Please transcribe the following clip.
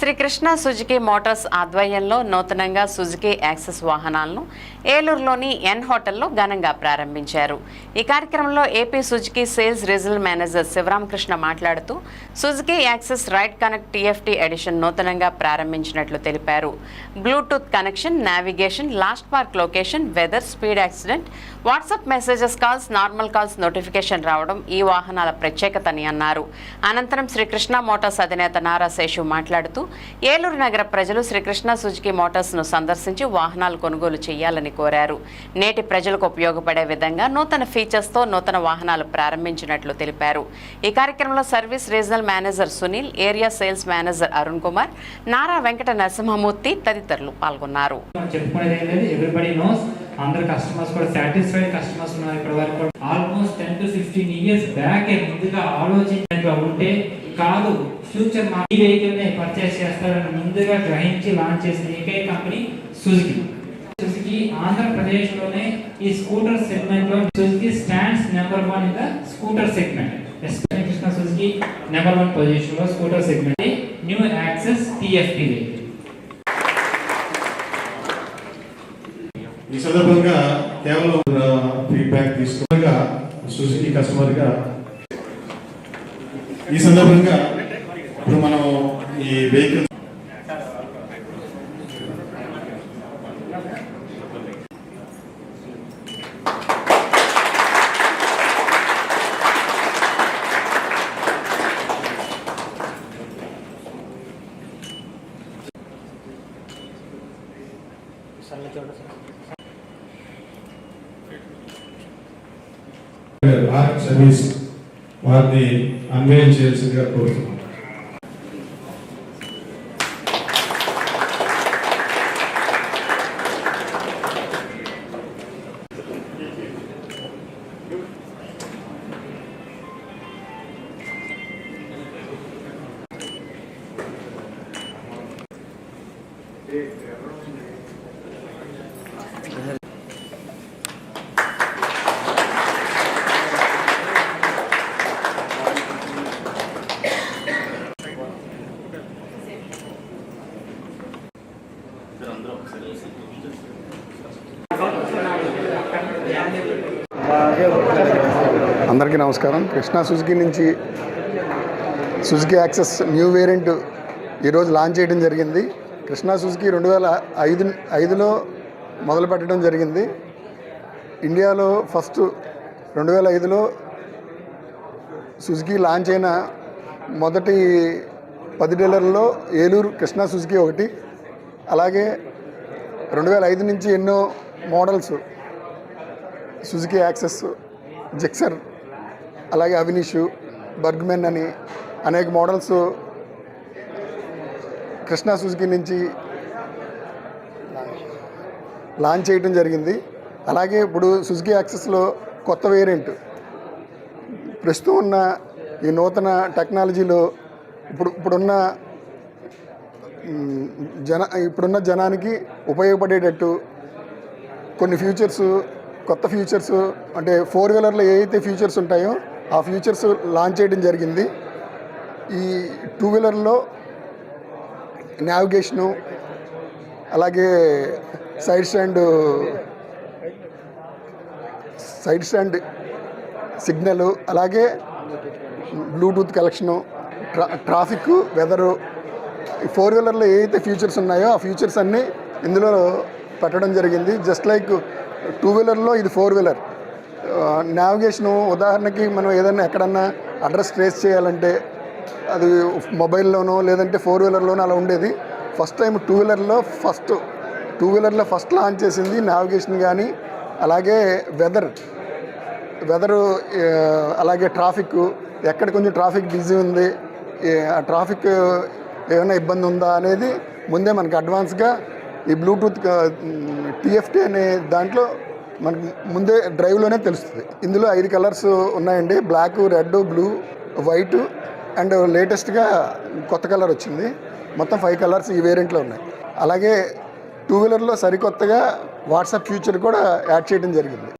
Srikrishna Suzuki Motors ఆధ్వర్యంలో నూతనంగా Suzuki access వాహనాలను ఏలూరులోని ఎన్ హోటల్లో ఘనంగా ప్రారంభించారు. ఈ కార్యక్రమంలో AP Suzuki sales regional manager Sivaramakrishna మాట్లాడుతూ Suzuki Access Ride Connect TFT edition నూతనంగా ప్రారంభించినట్లు తెలిపారు. Bluetooth connection navigation last park location weather speed accident WhatsApp messages calls normal calls notification రావడం ఈ వాహనాల ప్రత్యేకతని అన్నారు. అనంతరం శ్రీకృష్ణ మోటార్స్ అధినేత నారా శేషు మాట్లాడుతూ ఏలూరు నగర ప్రజలు శ్రీకృష్ణ సుజుకి మోటార్స్ను సందర్శించి వాహనాలు కొనుగోలు చేయాలని కోరారు. నేటి ప్రజలకు ఉపయోగపడే విధంగా నూతన ఫీచర్స్తో నూతన వాహనాలు ప్రారంభించినట్లు తెలిపారు. ఈ కార్యక్రమంలో service regional manager Sunil area sales manager Arun Kumar Nara Venkata Narasimhamurthy తదితరులు పాల్గొన్నారు. అందరు కస్టమర్స్ కూడా సాటిస్ఫైడ్ కస్టమర్స్ ఉన్నారు ఇప్పటి వరకు almost ten to sixteen years back ముందుగా ఆలోచించినట్టుగా ఉంటే కాదు. ఫ్యూచర్ మా ఈ వెహికల్ని పర్చేస్ చేస్తారని ముందుగా గ్రహించి లాంచ్ చేసిన ఏకైక కంపెనీ సుజుకి సుజుకి ఆంధ్రప్రదేశ్లోనే ఈ స్కూటర్ సెగ్మెంట్లో Suzuki stands number one in the scooter segment Krishna Suzuki number one పొజిషన్లో scooter segment new Access TFT vehicle ఈ సందర్భంగా కేవలం ఫీడ్బ్యాక్ తీసుకున్నగా సుజుకి కస్టమర్గా ఈ సందర్భంగా ఇప్పుడు మనం ఈ వెహికల్ ఆర్క్ సర్వీస్ వారిని అన్వయం చేయాల్సిందిగా కోరుతున్నాం. అందరికీ నమస్కారం. కృష్ణా సుజుకి నుంచి సుజుకి యాక్సెస్ న్యూ వేరియంట్ ఈరోజు లాంచ్ చేయడం జరిగింది. కృష్ణా సుజుకి రెండు వేల ఐదు ఐదులో మొదలు పెట్టడం జరిగింది. ఇండియాలో ఫస్ట్ రెండు వేల ఐదులో సుజుకి లాంచ్ అయిన మొదటి పది డీలర్లలో ఏలూరు కృష్ణా సుజుకి ఒకటి. అలాగే రెండు వేల ఐదు నుంచి ఎన్నో మోడల్స్ సుజుకి యాక్సెస్ జిక్సర్ అలాగే అవినీషు బర్గ్మెన్ అని అనేక మోడల్స్ కృష్ణా సుజుకి నుంచి లాంచ్ చేయడం జరిగింది. అలాగే ఇప్పుడు సుజుకి యాక్సెస్లో కొత్త వేరియంట్. ప్రస్తుతం ఉన్న ఈ నూతన టెక్నాలజీలో ఇప్పుడు ఇప్పుడున్న జన ఇప్పుడున్న జనానికి ఉపయోగపడేటట్టు కొన్ని ఫ్యూచర్స్ కొత్త ఫ్యూచర్స్ అంటే ఫోర్ వీలర్లో ఏవైతే ఫ్యూచర్స్ ఉంటాయో ఆ ఫ్యూచర్స్ లాంచ్ చేయడం జరిగింది. ఈ టూ వీలర్లో నావిగేషను అలాగే side stand side stand signal అలాగే బ్లూటూత్ కలెక్షను ట్రా ట్రాఫిక్ వెదరు ఫోర్ వీలర్లో ఏవైతే ఫ్యూచర్స్ ఉన్నాయో ఆ ఫ్యూచర్స్ అన్నీ ఇందులో పెట్టడం జరిగింది. జస్ట్ లైక్ టూ వీలర్లో ఇది ఫోర్ వీలర్ నావిగేషను ఉదాహరణకి మనం ఏదైనా ఎక్కడన్నా అడ్రస్ ట్రేస్ చేయాలంటే అది మొబైల్లోనో లేదంటే ఫోర్ వీలర్లోనో అలా ఉండేది. ఫస్ట్ టైం టూ వీలర్లో ఫస్ట్ టూ వీలర్లో ఫస్ట్ లాంచ్ చేసింది నావిగేషన్ కానీ అలాగే వెదర్ వెదరు అలాగే ట్రాఫిక్ ఎక్కడ కొంచెం ట్రాఫిక్ బిజీ ఉంది ఆ ట్రాఫిక్ ఏమైనా ఇబ్బంది ఉందా అనేది ముందే మనకు అడ్వాన్స్గా ఈ బ్లూటూత్ టీఎఫ్టీ అనే దాంట్లో మనకి ముందే డ్రైవ్లోనే తెలుస్తుంది. ఇందులో ఐదు కలర్స్ ఉన్నాయండి. Black red blue white and లేటెస్ట్గా కొత్త కలర్ వచ్చింది. మొత్తం ఫైవ్ కలర్స్ ఈ వేరియంట్లో ఉన్నాయి. అలాగే టూ వీలర్లో సరికొత్తగా వాట్సాప్ ఫ్యూచర్ కూడా యాడ్ చేయడం జరిగింది.